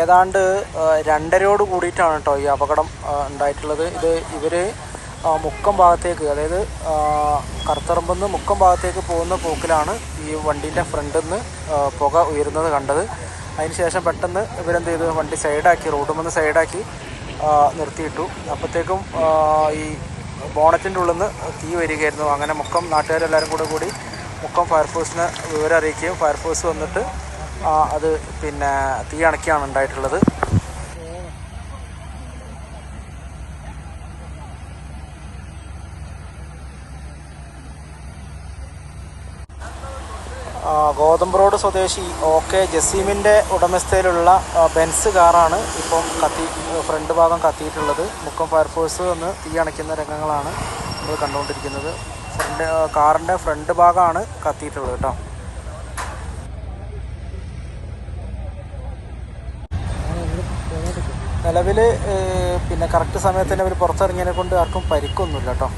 ഏതാണ്ട് രണ്ടരയോട് കൂടിയിട്ടാണ് കേട്ടോ ഈ അപകടം ഉണ്ടായിട്ടുള്ളത്. ഇത് ഇവർ മുക്കം ഭാഗത്തേക്ക് അതായത് കറുത്തറമ്പെന്ന് മുക്കം ഭാഗത്തേക്ക് പോകുന്ന പോക്കിലാണ് ഈ വണ്ടീന്റെ ഫ്രണ്ടിൽ നിന്ന് പുക ഉയരുന്നത് കണ്ടത്. അതിനുശേഷം പെട്ടെന്ന് ഇവരെന്ത് ചെയ്തു? വണ്ടി സൈഡാക്കി റോഡിൽ നിന്ന് സൈഡാക്കി നിർത്തിയിട്ടു. അപ്പോഴത്തേക്കും ഈ ബോണറ്റിന്റെ ഉള്ളിൽ നിന്ന് തീ വരികയായിരുന്നു. അങ്ങനെ മുക്കം നാട്ടുകാരെല്ലാവരും കൂടെ കൂടി മുക്കം ഫയർഫോഴ്സിനെ വിവരം അറിയിക്കുകയും ഫയർഫോഴ്സ് വന്നിട്ട് അത് പിന്നെ തീ അണക്കിയാണ് ഉണ്ടായിട്ടുള്ളത്. ഗോതമ്പ് റോഡ് സ്വദേശി ഒ കെ ജസീമിന്റെ ഉടമസ്ഥയിലുള്ള ബെൻസ് കാറാണ് ഇപ്പം കത്തി ഫ്രണ്ട് ഭാഗം കത്തിയിട്ടുള്ളത്. മുക്കം ഫയർഫോഴ്സ് വന്ന് തീ അണയ്ക്കുന്ന രംഗങ്ങളാണ് നമ്മൾ കണ്ടുകൊണ്ടിരിക്കുന്നത്. ഫ്രണ്ട് കാറിന്റെ ഫ്രണ്ട് ഭാഗമാണ് കത്തിയിട്ടുള്ളത് കേട്ടോ. നിലവിൽ പിന്നെ കറക്റ്റ് സമയത്ത് തന്നെ അവർ പുറത്തിറങ്ങിയതിനെ കൊണ്ട് ആർക്കും പരിക്കൊന്നുമില്ല കേട്ടോ